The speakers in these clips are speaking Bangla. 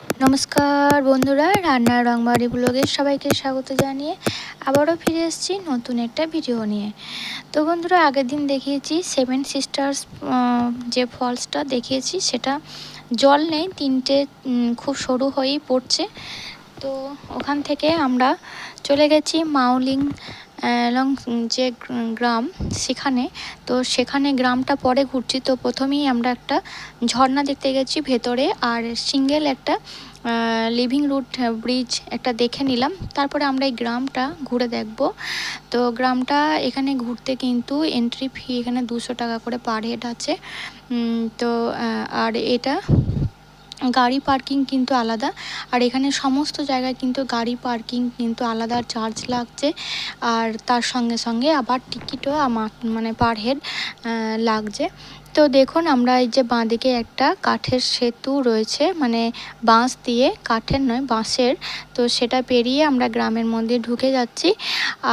নমস্কার বন্ধুরা, রান্নার রংবাড়ি ব্লগের সবাইকে স্বাগত জানিয়ে আবারও ফিরে এসেছি নতুন একটা ভিডিও নিয়ে। তো বন্ধুরা, আগের দিন দেখিয়েছি সেভেন সিস্টার্স যে ফলসটা দেখিয়েছি সেটা জল নেই, তিনটে খুব সরু হয়েই পড়ছে। তো ওখান থেকে আমরা চলে গেছি মাউলিং এবং যে গ্রাম সেখানে, তো সেখানে গ্রামটা পরে ঘুরছি। তো প্রথমেই আমরা একটা ঝর্ণা দেখতে গেছি ভেতরে আর সিঙ্গেল একটা লিভিং রুট ব্রিজ একটা দেখে নিলাম। তারপরে আমরা এই গ্রামটা ঘুরে দেখব। তো গ্রামটা এখানে ঘুরতে কিন্তু এন্ট্রি ফি এখানে দুশো টাকা করে পার হেড আছে। তো আর এটা গাড়ি পার্কিং কিন্তু আলাদা। আর এখানে সমস্ত জায়গায় কিন্তু গাড়ি পার্কিং কিন্তু আলাদা চার্জ লাগছে। আর তার সঙ্গে সঙ্গে আবার টিকিটও আমার মানে পার হেড লাগছে। তো দেখুন, আমরা এই যে বাঁদিকে একটা কাঠের সেতু রয়েছে মানে বাঁশ দিয়ে, কাঠের নয়, বাঁশের। তো সেটা পেরিয়ে আমরা গ্রামের মধ্যে ঢুকে যাচ্ছি।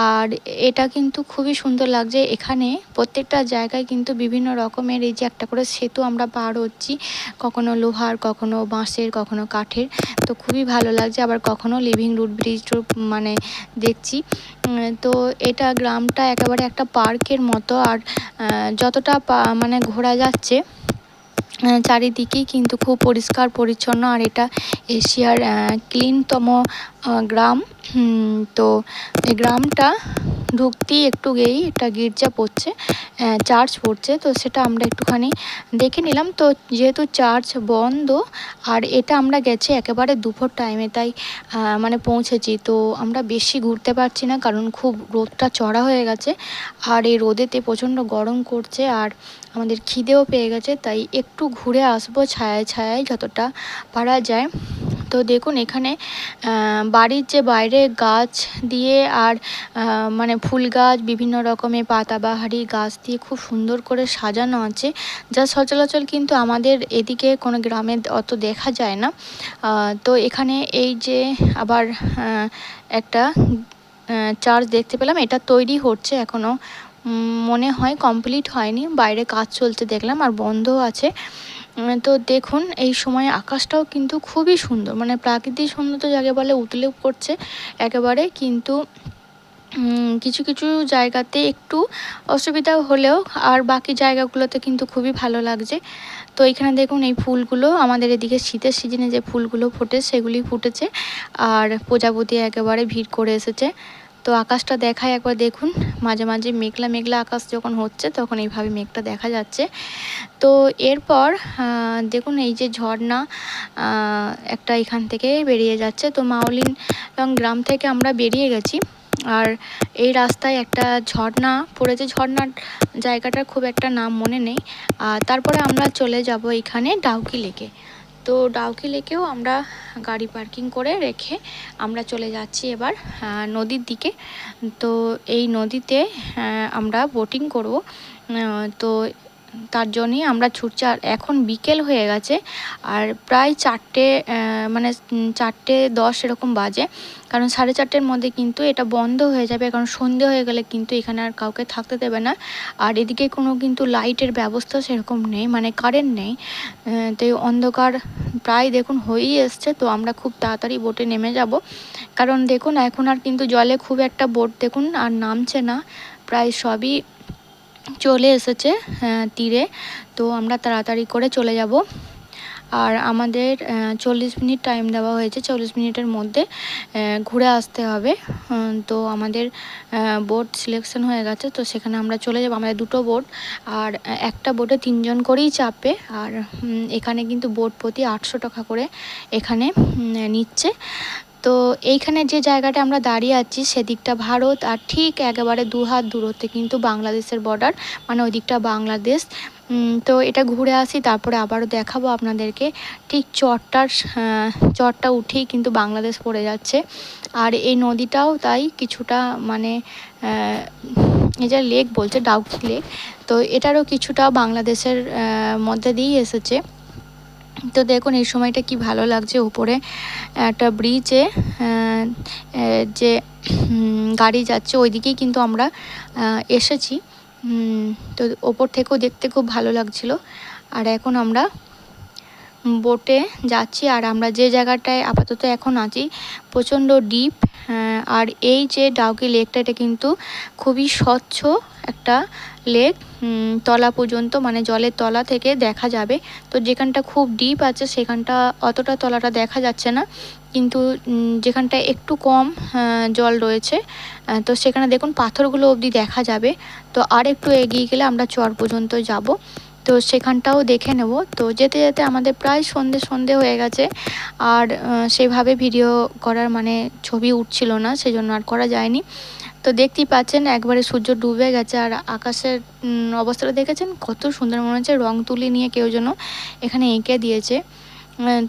আর এটা কিন্তু খুবই সুন্দর লাগছে। এখানে প্রত্যেকটা জায়গায় কিন্তু বিভিন্ন রকমের এই যে একটা করে সেতু আমরা পার হচ্ছি। কখনো লোহার, কখনো বাঁশের, কখনো কাঠের। তো খুবই ভালো লাগছে। আবার কখনো লিভিং রুট ব্রিজ মানে দেখছি। তো এটা গ্রামটা একেবারে একটা পার্কের মতো আর যতটা মানে ঘোরা যাচ্ছে চারিদিকেই কিন্তু খুব পরিষ্কার পরিচ্ছন্ন আর এটা এশিয়ার ক্লিনতম গ্রাম। তো এই গ্রামটা ঢুকতেই একটু গেয়েই একটা গির্জা পড়ছে চার্চ পড়ছে, তো সেটা আমরা একটুখানি দেখে নিলাম। তো যেহেতু চার্চ বন্ধ, আর এটা আমরা গেছি একেবারে দুপুর টাইমে তাই মানে পৌঁছেছি। তো আমরা বেশি ঘুরতে পারছি না, কারণ খুব রোদটা চড়া হয়ে গেছে, আর এই রোদেতে প্রচণ্ড গরম করছে, আর আমাদের খিদেও পেয়ে গেছে, তাই একটু ঘুরে আসব ছায়ায় ছায়ায়, যতটা পারা যায়। তো দেখুন এখানে বাড়ির যে বাইরে গাছ দিয়ে আর মানে ফুল গাছ, বিভিন্ন রকমের পাতাবাহারি গাছ দিয়ে খুব সুন্দর করে সাজানো আছে। যা সচলাচল কিন্তু আমাদের এদিকে কোনো গ্রামে অত দেখা যায় না। তো এখানে এই যে আবার একটা চার্চ দেখতে পেলাম, এটা তৈরি হচ্ছে এখনও মনে হয় কমপ্লিট হয়নি, বাইরে কাজ চলতে দেখলাম, আর বন্ধ আছে। তো দেখুন, এই সময় আকাশটাও কিন্তু খুবই সুন্দর। মানে প্রাকৃতিক সৌন্দর্য যাকে বলে উতলে করছে একেবারে, কিন্তু কিছু কিছু জায়গাতে একটু অসুবিধা হলেও আর বাকি জায়গাগুলোতে কিন্তু খুবই ভালো লাগছে। তো এখানে দেখুন, এই ফুলগুলো আমাদের এদিকে শীতের সিজনে যে ফুলগুলো ফোটে, সেগুলি ফুটেছে। আর প্রজাপতি একেবারে ভিড় করে এসেছে। তো আকাশটা দেখায় একবার দেখুন। মাঝে মাঝে মেঘলা মেঘলা আকাশ যখন হচ্ছে, তখন এইভাবে মেঘটা দেখা যাচ্ছে। তো এরপর দেখুন এই যে ঝর্ণা একটা এখান থেকে বেরিয়ে যাচ্ছে। তো মাউলিন গ্রাম থেকে আমরা বেরিয়ে গেছি। আর এই রাস্তায় একটা ঝর্ণা পড়েছে। ঝর্ণার জায়গাটার খুব একটা নাম মনে নেই। আর তারপরে আমরা চলে যাব এখানে ডাউকি লেকে। তো ডাউকি লেকেও আমরা গাড়ি পার্কিং করে রেখে আমরা চলে যাচ্ছি এবার নদীর দিকে। তো এই নদীতে আমরা বোটিং করব। তো তার জন্যই আমরা ছুটছি। আর এখন বিকেল হয়ে গেছে, আর প্রায় চারটে মানে চারটে দশ এরকম বাজে। কারণ সাড়ে চারটের মধ্যে কিন্তু এটা বন্ধ হয়ে যাবে, কারণ সন্ধে হয়ে গেলে কিন্তু এখানে আর কাউকে থাকতে দেবে না। আর এদিকে কোনো কিন্তু লাইটের ব্যবস্থা সেরকম নেই মানে কারেন্ট নেই। তো অন্ধকার প্রায় দেখুন হয়েই এসছে, তো আমরা খুব তাড়াতাড়ি বোটে নেমে যাব। কারণ দেখুন, এখন আর কিন্তু জলে খুব একটা বোট দেখুন আর নামছে না। প্রায় সবই চলে এসেছে তীরে। তো আমরা তাড়াতাড়ি করে চলে যাব। আর আমাদের চল্লিশ মিনিট টাইম দেওয়া হয়েছে। চল্লিশ মিনিটের মধ্যে ঘুরে আসতে হবে। তো আমাদের বোট সিলেকশন হয়ে গেছে। তো সেখানে আমরা চলে যাব। আমাদের দুটো বোট আর একটা বোটে তিনজন করেই চাপে। আর এখানে কিন্তু বোট প্রতি আটশো টাকা করে এখানে নিচ্ছে। তো এইখানে যে জায়গাটা আমরা দাঁড়িয়ে আছি সেদিকটা ভারত আর ঠিক একেবারে দু হাত দূরত্বে কিন্তু বাংলাদেশের বর্ডার মানে ওই দিকটা বাংলাদেশ তো এটা ঘুরে আসি, তারপরে আবারও দেখাবো আপনাদেরকে। ঠিক চরটার চরটা উঠেই কিন্তু বাংলাদেশ পড়ে যাচ্ছে। আর এই নদীটাও তাই কিছুটা মানে যে লেক বলছে, ডাউকি লেক তো এটারও কিছুটা বাংলাদেশের মধ্যে দিয়েই এসেছে। তো দেখুন, এই সময়টা কি ভালো লাগছে উপরে। একটা ব্রিজে যে গাড়ি যাচ্ছে, ওইদিকেই কিন্তু আমরা এসেছি। তো ওপর থেকেও দেখতে খুব ভালো লাগছিল। আর এখন আমরা বোটে যাচ্ছি, আর আমরা যে জায়গাটায় আপাতত এখন আছি, প্রচণ্ড ডিপ আর এই যে ডাউকি লেকটা, এটা কিন্তু খুবই স্বচ্ছ একটা লেক তলা পর্যন্ত মানে জলের তলা থেকে দেখা যাবে। তো যেখানটা খুব ডিপ আছে, সেখানটা অতটা তলাটা দেখা যাচ্ছে না। কিন্তু যেখানটা একটু কম জল রয়েছে তো সেখানে দেখুন পাথরগুলো অবধি দেখা যাবে। তো আর একটু এগিয়ে গেলে আমরা চর পর্যন্ত যাব। তো সেখানটাও দেখে নেব। তো যেতে যেতে আমাদের প্রায় সন্ধে সন্ধে হয়ে গেছে। আর সেভাবে ভিডিও করার মানে ছবি উঠছিল না, সেজন্য আর করা যায়নি। তো দেখতেই পাচ্ছেন, একবারে সূর্য ডুবে গেছে আর আকাশের অবস্থাটা দেখেছেন? কত সুন্দর মনে হচ্ছে, রং তুলি নিয়ে কেউ যেন এখানে এঁকে দিয়েছে।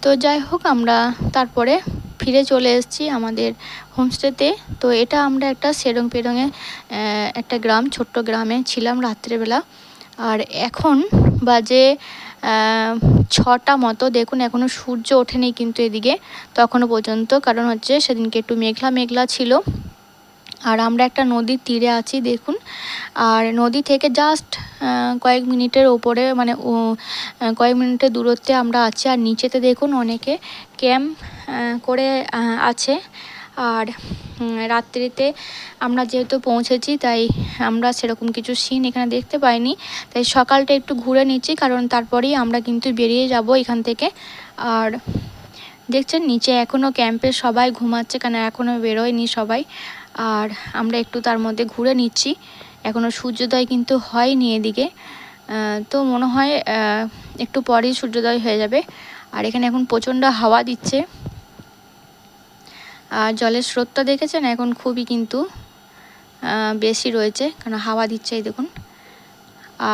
তো যাই হোক, আমরা তারপরে ফিরে চলে এসেছি আমাদের হোমস্টেতে। তো এটা আমরা একটা সেরং পেরঙে একটা গ্রাম, ছোট্ট গ্রামে ছিলাম রাত্রেবেলা। আর এখন বাজে ছটা মতো। দেখুন এখনও সূর্য ওঠেনি কিন্তু এদিকে তখনও পর্যন্ত। কারণ হচ্ছে, সেদিনকে একটু মেঘলা মেঘলা ছিল। আর আমরা একটা নদীর তীরে আছি, দেখুন। আর নদী থেকে জাস্ট কয়েক মিনিটের ওপরে মানে কয়েক মিনিটের দূরত্বে আমরা আছি। আর নিচেতে দেখুন অনেকে ক্যাম্প করে আছে। আর রাত্রিতে আমরা যেহেতু পৌঁছেছি, তাই আমরা সেরকম কিছু সিন এখানে দেখতে পাইনি। তাই সকালটা একটু ঘুরে নিচ্ছি, কারণ তারপরেই আমরা কিন্তু বেরিয়ে যাব এখান থেকে। আর দেখছেন, নিচে এখনও ক্যাম্পে সবাই ঘুমাচ্ছে, কেন এখনও বেরোয়নি সবাই। আর আমরা একটু তার মধ্যে ঘুরে নিচ্ছি। এখনও সূর্যোদয় কিন্তু হয়নি এদিকে। তো মনে হয় একটু পরেই সূর্যোদয় হয়ে যাবে। আর এখানে এখন প্রচণ্ড হাওয়া দিচ্ছে। আর জলের স্রোতটা দেখেছেন? এখন খুবই কিন্তু বেশি রয়েছে। কারণ হাওয়া দিচ্ছে এই দেখুন।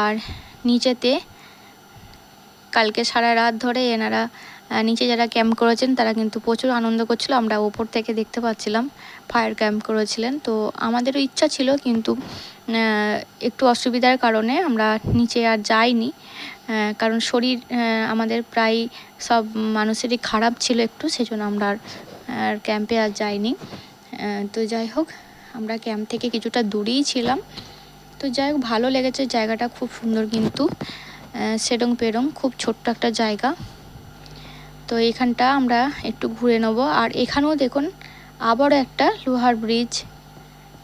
আর নিচেতে, কালকে সারা রাত ধরে এনারা নিচে যারা ক্যাম্প করেছেন, তারা কিন্তু প্রচুর আনন্দ করছিল। আমরা ওপর থেকে দেখতে পাচ্ছিলাম ফায়ার ক্যাম্প করেছিলেন। তো আমাদেরও ইচ্ছা ছিল, কিন্তু একটু অসুবিধার কারণে আমরা নিচে আর যাইনি। কারণ শরীর আমাদের প্রায় সব মানুষেরই খারাপ ছিল একটু, সেজন্য আমরা আর ক্যাম্পে আর যাইনি। তো যাই হোক, আমরা ক্যাম্প থেকে কিছুটা দূরেই ছিলাম। তো যাই হোক, ভালো লেগেছে জায়গাটা, খুব সুন্দর কিন্তু। সেরং পেরং খুব ছোট্ট একটা জায়গা। তো এখানটা আমরা একটু ঘুরে নেব। আর এখানেও দেখুন, আবারও একটা লোহার ব্রিজ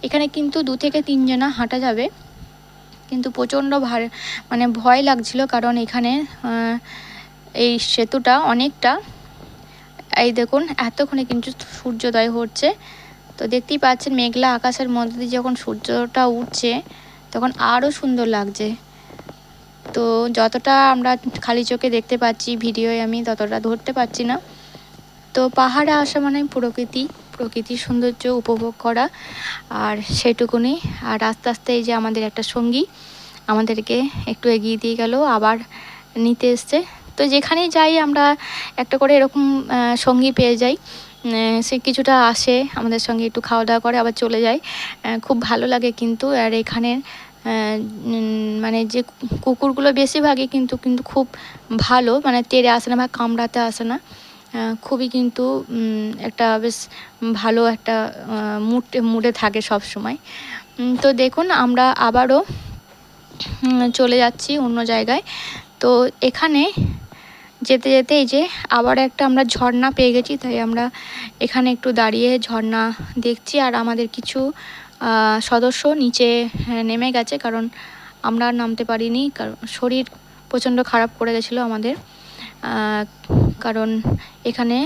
এখানে কিন্তু দু থেকে তিনজনা হাঁটা যাবে। কিন্তু প্রচণ্ড ভার মানে ভয় লাগছিল কারণ এখানে এই সেতুটা অনেকটা, এই দেখুন, এতক্ষণে কিন্তু সূর্যোদয় হচ্ছে। তো দেখতেই পাচ্ছেন, মেঘলা আকাশের মধ্যে দিয়ে যখন সূর্যটা উঠছে, তখন আরও সুন্দর লাগছে। তো যতটা আমরা খালি চোখে দেখতে পাচ্ছি, ভিডিওয়ে আমি ততটা ধরতে পারছি না। তো পাহাড়ে আসা মানে প্রকৃতি, প্রকৃতির সৌন্দর্য উপভোগ করা। আর সেটুকুনি। আর আস্তে আস্তে এই যে আমাদের একটা সঙ্গী আমাদেরকে একটু এগিয়ে দিয়ে গেল, আবার নিতে এসছে। তো যেখানেই যাই আমরা একটা করে এরকম সঙ্গী পেয়ে যাই। সে কিছুটা আসে আমাদের সঙ্গে, একটু খাওয়া দাওয়া করে, আবার চলে যায়। খুব ভালো লাগে কিন্তু। আর এখানের মানে যে কুকুরগুলো বেশিরভাগই কিন্তু কিন্তু খুব ভালো মানে তেড়ে আসে না বা কামড়াতে আসে না। খুবই কিন্তু একটা বেশ ভালো একটা মুডে মুডে থাকে সব সময় তো দেখুন, আমরা আবারও চলে যাচ্ছি অন্য জায়গায়। তো এখানে যেতে যেতে এই যে আবার একটা আমরা ঝর্ণা পেয়ে গেছি, তাই আমরা এখানে একটু দাঁড়িয়ে ঝর্ণা দেখছি। আর আমাদের কিছু সদস্য নিচে হ্যাঁ, নেমে গেছে কারণ আমরা নামতে পারিনি কারণ শরীর প্রচণ্ড খারাপ করে গেছিল আমাদের। কারণ এখানে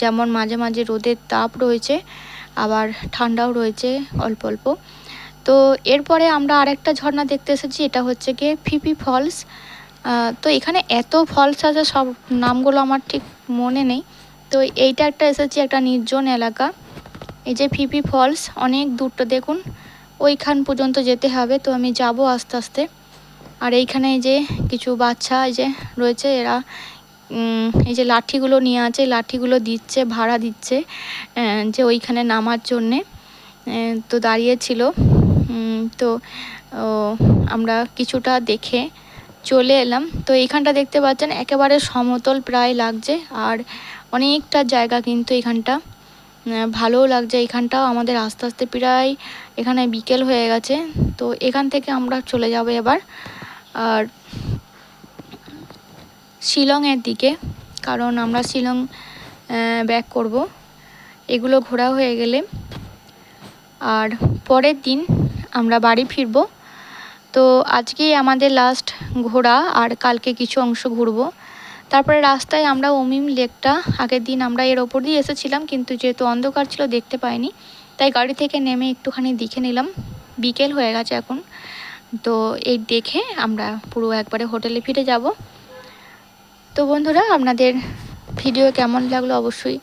যেমন মাঝে মাঝে রোদের তাপ রয়েছে আবার ঠান্ডাও রয়েছে অল্প অল্প। তো এরপরে আমরা আরেকটা ঝর্ণা দেখতে এসেছি এটা হচ্ছে গিয়ে ফিপি ফলস। তো এখানে এত ফলস আছে সব নামগুলো আমার ঠিক মনে নেই। তো এইটা একটা এসেছি একটা নির্জন এলাকা। এই যে ফিপি ফলস, অনেক দূরটা দেখুন, ওইখান পর্যন্ত যেতে হবে, তো আমি যাব আস্তে আস্তে। আর এইখানে যে কিছু বাচ্চা এই যে রয়েছে, এরা এই যে লাঠিগুলো নিয়ে আছে, লাঠিগুলো দিচ্ছে, ভাড়া দিচ্ছে যে ওইখানে নামার জন্যে তো দাঁড়িয়েছিল তো আমরা কিছুটা দেখে চলে এলাম। তো এইখানটা দেখতে পাচ্ছেন, একেবারে সমতল প্রায় লাগছে, আর অনেকটা জায়গা কিন্তু এখানটা ভালোও লাগছে। এখানটাও আমাদের আস্তে আস্তে প্রায় এখানে বিকেল হয়ে গেছে। তো এখান থেকে আমরা চলে যাব এবার। আর শিলংয়ের দিকে, কারণ আমরা শিলং ব্যাক করব। এগুলো ঘোরা হয়ে গেলে। আর পরের দিন আমরা বাড়ি ফিরব। তো আজকেই আমাদের লাস্ট ঘোরা, আর কালকে কিছু অংশ ঘুরবো। তারপরে রাস্তায় আমরা ওমিম লেকটা, আগের দিন আমরা এর ওপর দিয়ে এসেছিলাম, কিন্তু যেহেতু অন্ধকার ছিল দেখতে পাইনি, তাই গাড়ি থেকে নেমে একটুখানি দেখে নিলাম। বিকেল হয়ে গেছে এখন। তো এই দেখে আমরা পুরো একবারে হোটেলে ফিরে যাব। তো বন্ধুরা, আপনাদের ভিডিও কেমন লাগল অবশ্যই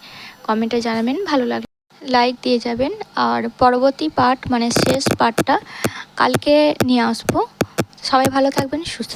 কমেন্টে জানাবেন, ভালো লাগল লাইক দিয়ে যাবেন। আর পরবর্তী পার্ট মানে শেষ পার্টটা কালকে নিয়ে আসব। সবাই ভালো থাকবেন, সুস্থ